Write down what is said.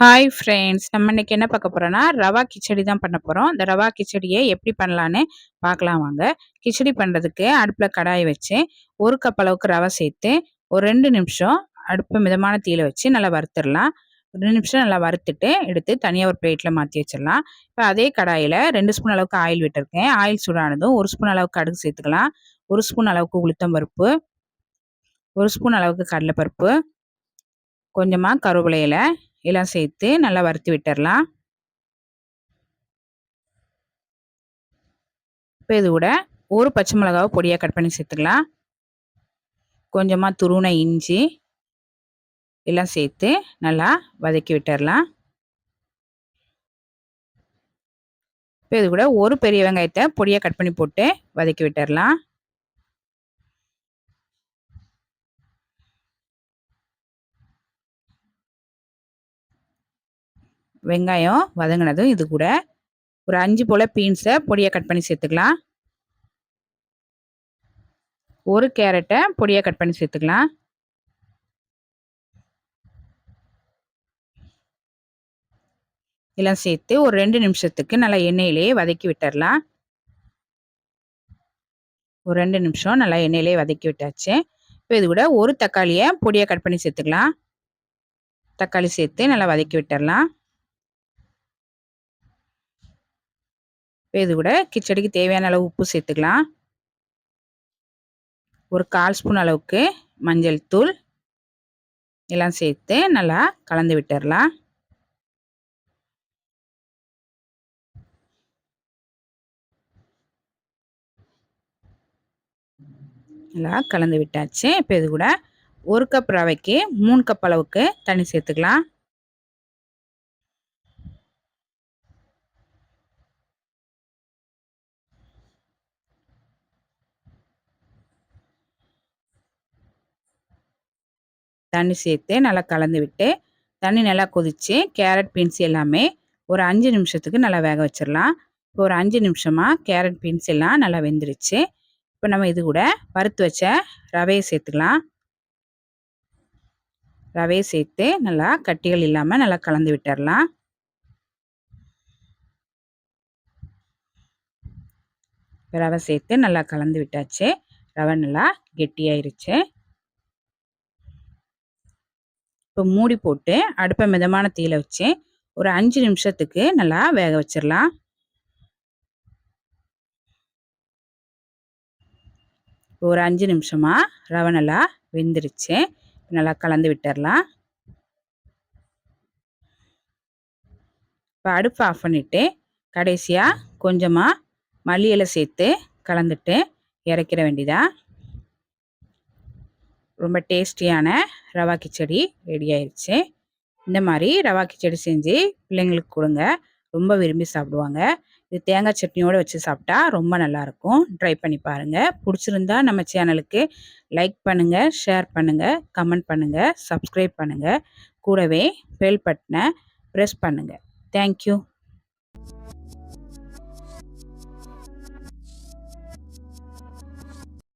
Hi friends நம்ம இன்னைக்கு என்ன பார்க்க போகிறோன்னா ரவா கிச்சடி தான் பண்ண போகிறோம் இந்த ரவா கிச்சடியை எப்படி பண்ணலான்னு பார்க்கலாம் வாங்க. கிச்சடி பண்ணுறதுக்கு அடுப்பில் கடாயை வச்சு ஒரு கப் அளவுக்கு ரவை சேர்த்து ஒரு ரெண்டு நிமிஷம் அடுப்பு மிதமான தீயில வச்சு நல்லா வறுத்துடலாம். ரெண்டு நிமிஷம் நல்லா வறுத்துட்டு எடுத்து தனியாக ஒரு பிளேட்டில் மாற்றி வச்சிடலாம். இப்போ அதே கடாயில் ரெண்டு ஸ்பூன் அளவுக்கு ஆயில் விட்டுருக்கேன். ஆயில் சூடானதும் ஒரு ஸ்பூன் அளவுக்கு கடுகு சேர்த்துக்கலாம். ஒரு ஸ்பூன் அளவுக்கு உளுத்தம் பருப்பு ஒரு ஸ்பூன் அளவுக்கு கடலைப்பருப்பு கொஞ்சமாக கருவேப்பிலையில் எல்லாம் சேர்த்து நல்லா வறுத்து விட்டுடலாம் இப்போ இது கூட ஒரு பச்சை மிளகாவை பொடியாக கட் பண்ணி சேர்த்துக்கலாம். கொஞ்சமாக துருணை இஞ்சி எல்லாம் சேர்த்து நல்லா வதக்கி விட்டுடலாம் இப்போ இது கூட ஒரு பெரிய வெங்காயத்தை பொடியாக கட் பண்ணி போட்டு வதக்கி விட்டுடலாம் வெங்காயம் வதங்கினதும் இது கூட. ஒரு அஞ்சு போல் பீன்ஸை பொடியாக கட் பண்ணி சேர்த்துக்கலாம். ஒரு கேரட்டை பொடியாக கட் பண்ணி சேர்த்துக்கலாம். இதெல்லாம் சேர்த்து ஒரு ரெண்டு நிமிஷத்துக்கு நல்லா எண்ணெயிலேயே வதக்கி விட்டுடலாம் ஒரு ரெண்டு நிமிஷம் நல்லா எண்ணெயிலே வதக்கி விட்டாச்சு. இப்போ இது கூட ஒரு தக்காளியை பொடியாக கட் பண்ணி சேர்த்துக்கலாம். தக்காளி சேர்த்து நல்லா வதக்கி விட்டுடலாம் இது கூட கிச்சடிக்கு தேவையான அளவு உப்பு சேர்த்துக்கலாம். ஒரு கால் ஸ்பூன் அளவுக்கு மஞ்சள் தூள் எல்லாம் சேர்த்து நல்லா கலந்து விட்டுடலாம் நல்லா கலந்து விட்டாச்சு. இப்போ இது கூட ஒரு கப் ரவைக்கு மூணு கப் அளவுக்கு தண்ணி சேர்த்துக்கலாம். தண்ணி சேர்த்து நல்லா கலந்து விட்டு தண்ணி நல்லா கொதித்து கேரட் பீன்ஸ் எல்லாமே ஒரு அஞ்சு நிமிஷத்துக்கு நல்லா வேக வச்சிடலாம் இப்போ ஒரு அஞ்சு நிமிஷமாக கேரட் பீன்ஸ் எல்லாம் நல்லா வெந்துருச்சு. இப்போ நம்ம இது கூட வறுத்து வச்ச ரவையை சேர்த்துக்கலாம். ரவையை சேர்த்து நல்லா கட்டிகள் இல்லாமல் நல்லா கலந்து விட்டுடலாம் ரவை சேர்த்து நல்லா கலந்து விட்டாச்சு. ரவை நல்லா கெட்டியாயிருச்சு. இப்போ மூடி போட்டு அடுப்பை மிதமான தீயில வச்சு ஒரு அஞ்சு நிமிஷத்துக்கு நல்லா வேக வச்சிடலாம் ஒரு அஞ்சு நிமிஷமாக ரவை நல்லா வெந்துருச்சு. நல்லா கலந்து விட்டுடலாம் இப்போ அடுப்பு ஆஃப் பண்ணிவிட்டு கடைசியாக கொஞ்சமாக மல்லி இலை சேர்த்து கலந்துட்டு இறக்கிட வேண்டியதா? ரொம்ப டேஸ்டியான ரவா கிச்சடி ரெடி ஆயிடுச்சு இந்த மாதிரி ரவா கிச்சடி செஞ்சு பிள்ளைங்களுக்கு கொடுங்க. ரொம்ப விரும்பி சாப்பிடுவாங்க. இது தேங்காய் சட்னியோடு வச்சு சாப்பிட்டா ரொம்ப நல்லாயிருக்கும். ட்ரை பண்ணி பாருங்கள் பிடிச்சிருந்தா நம்ம சேனலுக்கு லைக் பண்ணுங்கள் ஷேர் பண்ணுங்கள் கமெண்ட் பண்ணுங்கள் சப்ஸ்கிரைப் பண்ணுங்கள் கூடவே பெல் பட்டனை ப்ரெஸ் பண்ணுங்கள் தேங்க்யூ